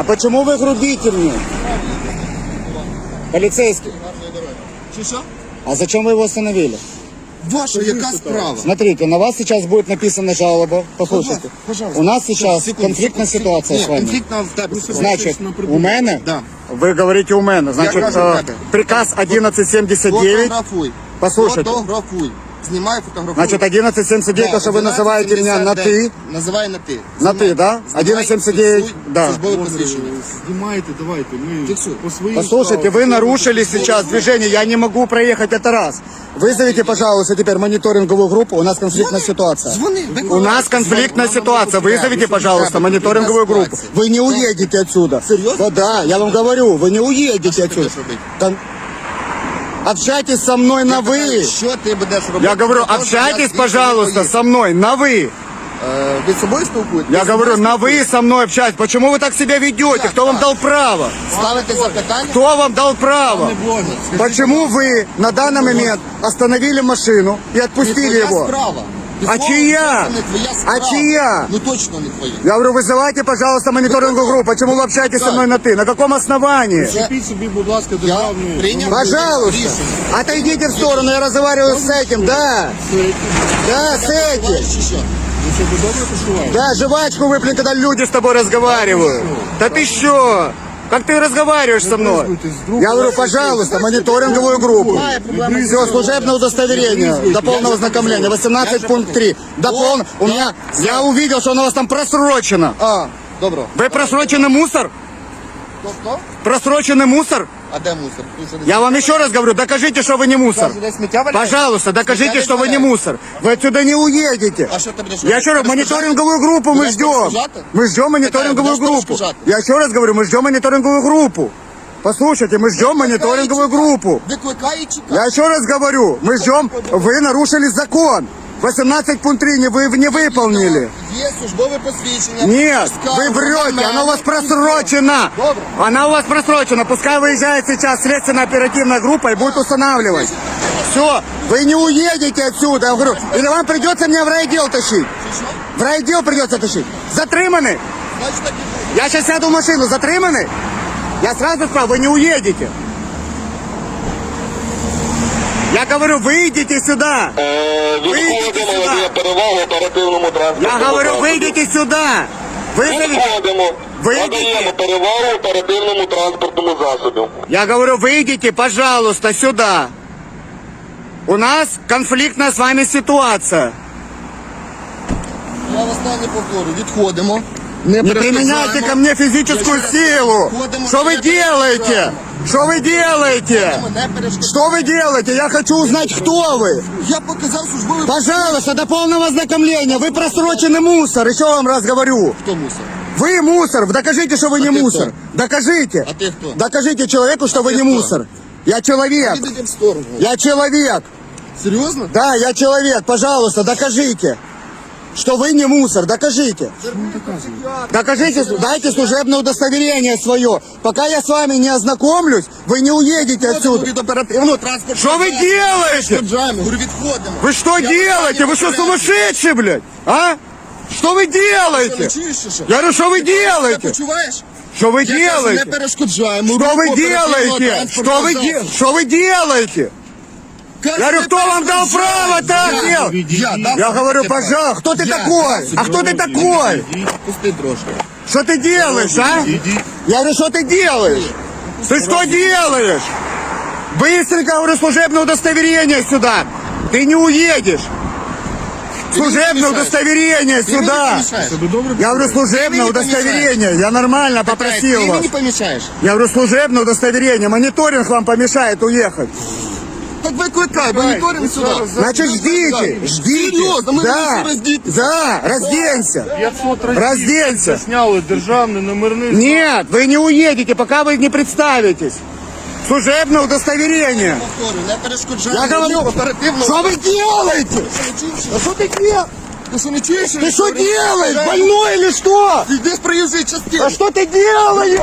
А почему вы грубите мне? Полицейский. Чи що? А зачем вы его остановили? Ваша яка справа? Смотрите, на вас сейчас будет написана жалоба. Послушайте. Пожалуйста. У нас сейчас Секунду, конфликтная секунду. ситуация Ні, с вами. конфліктна в тебе. Значит, у мене, Да. вы говорите у мене, значит, кажу э, в тебе. приказ 1179, Фотографуй. Послухайте. Фотографуй Знімай, фотографуй. значит, 1179, то, что вы называете меня на ты, Називай на ти. На ти, да? 1179, да. Службове посвідчення. Знімайте, давайте. Ми Фіксуй. по своїм Послушайте, вы нарушили сейчас движение, я не могу проехать, это раз. Вызовите, пожалуйста, теперь мониторинговую группу, у нас конфликтная ситуация. Дзвони, У виконуй. нас конфликтная ситуация. Вызовите, пожалуйста, мониторинговую группу. Вы не уедете отсюда. Серьезно? Да, да, я вам говорю, вы не уедете Що ти отсюда. будеш робити? Там- Общайтесь со мной на вы. Що ти будеш робити? Я говорю, Для того, щоб я общайтесь, звідси пожалуйста, не поїхав? со мной на вы. Е, Ви з собою спілкуєтесь? Я говорю, на вы со мной общайтесь. Почему вы так себя ведете? Кто вам дал право? Ставите запитання? Кто вам дал право? Почему вы на данный момент остановили машину и Не отпустили твоя его? справа. А Безумовно, чия? це не твоя А справа. чия? Ну точно не твоя. Я говорю, вызывайте, пожалуйста, мониторинговую группу. Почему вы общаетесь со мной на ты? На каком основании? Купіть собі, будь ласка, Я державний. прийняв Пожалуйста. рішення. Отойдите в сторону, я разговариваю с этим, да. Да, с этим. Бачиш, чи що? Ну що, ви добре пошиваєте? Да, жвачку выплюнь, когда люди с тобой разговаривают. Да ты что? Как ты разговариваешь со мной? Я говорю, пожалуйста, мониторинговую группу. Все, служебное удостоверение до полного ознакомления. 18 пункт 3. До полного. У меня, я увидел, что оно у вас там просрочено. А, добро. Вы просроченный мусор? Просроченный мусор? А де мусор? Ти що, десь- Я вам еще раз говорю, докажите, что вы не мусор. Кажу, десь сміття валяє? Пожалуйста, докажите, Сміття что вы не валяє? мусор. Вы отсюда не уедете. А що ти будеш Я робити? еще раз, Будеш мониторинговую группу мы Будешь ждем. перешкоджати? Мы ждем мониторинговую Будеш группу. перешкоджати? Я еще раз говорю, мы ждем мониторинговую группу. Послушайте, мы ждем мониторинговую группу. Викликай і чекай. Я еще раз говорю, мы ждем, вы нарушили закон. 18 пункт 3 не, вы не выполнили. Є службове посвідчення. Нет, Скаргу вы на врете, мене. оно у вас просрочено. Добре. Она у вас просрочена. Пускай выезжает сейчас следственно-оперативная группа и будет устанавливать. Все, вы не уедете отсюда. Я говорю, или вам придется меня в райотдел тащить. Чи що? В райотдел придется тащить. Затриманы. Значить так і буде. Я сейчас сяду в машину. Затриманы. Я сразу сказал, вы не уедете. Я говорю, выйдите сюда. Відходимо, надає перевагу оперативному транспорту. Я говорю, выйдите сюда. Вызовите. Відходимо. Вийдіть. Надаємо перевагу оперативному транспортному засобу. Я говорю, выйдите, пожалуйста, сюда. У нас конфликтная с вами ситуация. Я останнє повторю. Відходимо. Не, Не применяйте перешкоджаємо. ко мне физическую силу. Ходимо, Что вы не делаете? перешкоджаємо. Что вы делаете? Не перешкоджаємо. Что вы делаете? Я хочу узнать, кто вы. Я показав службове Пожалуйста, до полного ознакомления. Вы просроченный мусор. Еще вам раз говорю. Хто мусор? Вы мусор. Докажите, что вы не А ты мусор. кто? Докажите. А ты кто? Докажите человеку, что вы ты не кто? мусор. Я человек. Відійдемо в сторону. Я человек. Серйозно? Да, я человек. Пожалуйста, докажите. Что вы не мусор, докажите. Докажите, дайте служебное удостоверение свое. Пока я с вами не ознакомлюсь, вы не уедете отсюда. Від оперативного транспорту. Что вы делаете? Перешкоджаємо. Говорю, відходимо. Вы что Я делаете? Вы что, останнє сумасшедшие, блядь? А? Что вы Що, не делаете? чуєш, чи що? Я говорю, что вы Ти делаете? почуваєш? Что вы Я кажу, не делаете? перешкоджаємо. Я говорю, не кто вам дал перешкоджаємо. право так Я. делать? Я дав Я собі говорю, таке право. пожалуйста, кто ты Я такой? дав собі А кто ты такой? Пусти трошки. Что ты делаешь, а? Я говорю, что ты делаешь? Ты что делаешь? Быстренько, говорю, служебное удостоверение сюда. Ты не уедешь. Служебное мешаешь. удостоверение Ти мені сюда. помішаєш. Тебе добре? Я говорю, служебное Ты мне не удостоверение. Я нормально попросил Ти вас. мені помічаєш. Я говорю, служебное удостоверение. Мониторинг вам помешает уехать. Так викликай, моніторинг сюди. Значит, ждите, ждите. Серйозно, ми Да, да. роздіти. да, разденься. 500 разів Разденься. Сняли державний номерний Нет, вы не уедете, пока вы не представитесь. Служебное удостоверение. Повторю, не перешкоджаємо. Я говорю, оперативно. что вы делаете? Ти що, не чуєш? Да что ты делаешь? Ти що не чуєш? Ты что делаешь? Больной или что? Йди з проїжджої частини. Да что ты делаешь?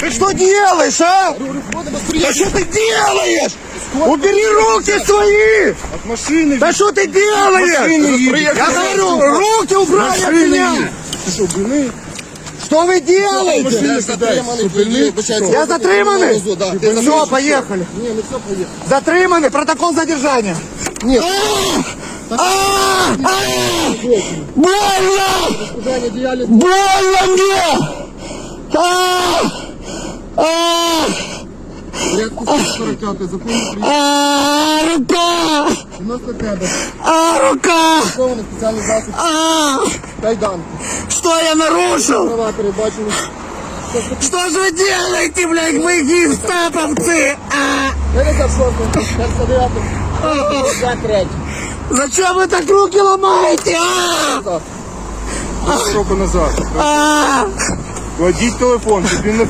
Ты что делаешь, а? Виходимо з Да проїжджої что ты делаешь? Убери руки свои! От машини Да что ты делаешь? Машины едут. Я говорю, руки убрали от меня! Ти що, бини? Что вы делаете? Я затриманий, водій, вибачайте. Я затриманий? Разу, да. Ти Все, затриманий? поехали. Ні, не все поїхали. Затриманы, протокол задержания. Ні. Больно! Служання діяльності. Больно мне! А! А! Порядку 45 закону України. А! Рука! 95 А! Рука! Законний спеціальний засіб. А! Кайданки. Что я нарушил? Права передбачені. Что же вы делаете, блядь, вы гестаповцы? А! 56 59 53 Зачем вы так руки ломаете? А! Року назад. А! Кладіть телефон, щоб він не